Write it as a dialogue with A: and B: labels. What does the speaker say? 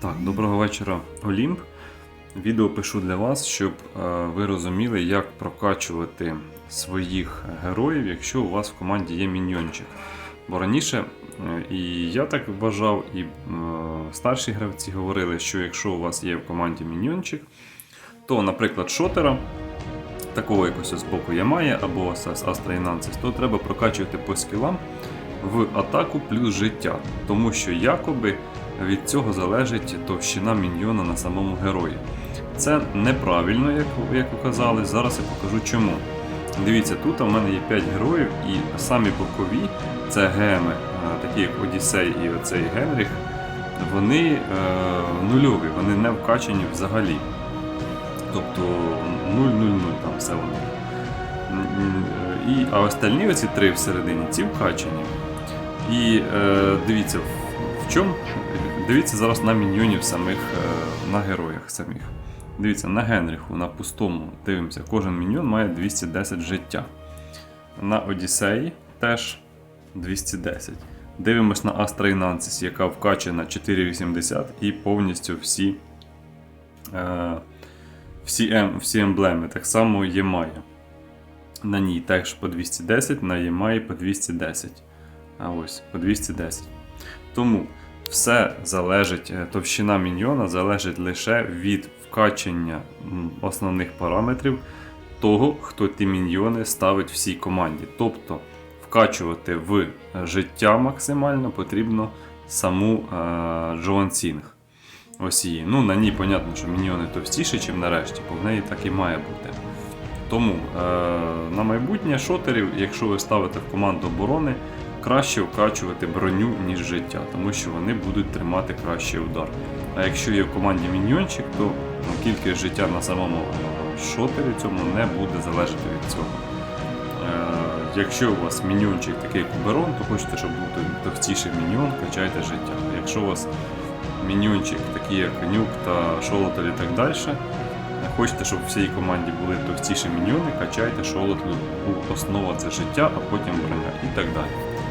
A: Так, доброго вечора, Олімп. Відео пишу для вас, щоб е, ви розуміли, як прокачувати своїх героїв, якщо у вас в команді є міньйончик. Бо раніше е, і я так вважав, і е, старші гравці говорили, що якщо у вас є в команді міньйончик, то, наприклад, шотера, такого якось з боку Ямає або Astra то треба прокачувати по скілам в атаку плюс життя. Тому що якоби від цього залежить товщина міньйона на самому герої. Це неправильно, як, як указали. Зараз я покажу чому. Дивіться, тут у мене є 5 героїв, і самі бокові, це геми, е, такі як Одіссей і оцей Генріх, вони е, нульові, вони не вкачані взагалі. Тобто 0-0-0 там все вони. М, м, І, а остальні оці три всередині, ці вкачані. І е, дивіться, чому. Дивіться зараз на міньйонів самих, е, на героях самих. Дивіться, на Генріху, на пустому дивимося, кожен міньйон має 210 життя. На Одіссеї теж 210. Дивимось на Astra Inansis, яка вкачана 480 і повністю всі, е, всі, ем, всі емблеми. Так само Ємая. На ній теж по 210, на Ємаї по 210. А ось по 210. Тому все залежить, е, товщина міньйона залежить лише від вкачення основних параметрів того, хто ті міньйони ставить всій команді. Тобто вкачувати в життя максимально потрібно саму е, Джоан Сінг. Ось її. Ну, на ній, понятно, що міньйони товстіші, ніж нарешті, бо в неї так і має бути. Тому е, на майбутнє шотерів, якщо ви ставите в команду оборони, краще вкачувати броню, ніж життя, тому що вони будуть тримати кращий удар. А якщо є в команді міньйончик, то ну, кількість життя на самому е, шотері цьому не буде залежати від цього. Е, Якщо у вас міньйончик такий як Берон, то хочете, щоб був товстіший міньйон, качайте життя. Якщо у вас міньйончик такий як Нюк та Шолотель і так далі, Хочете, щоб в всій команді були товстіші міньйони, качайте шолот, основа це життя, а потім броня і так далі.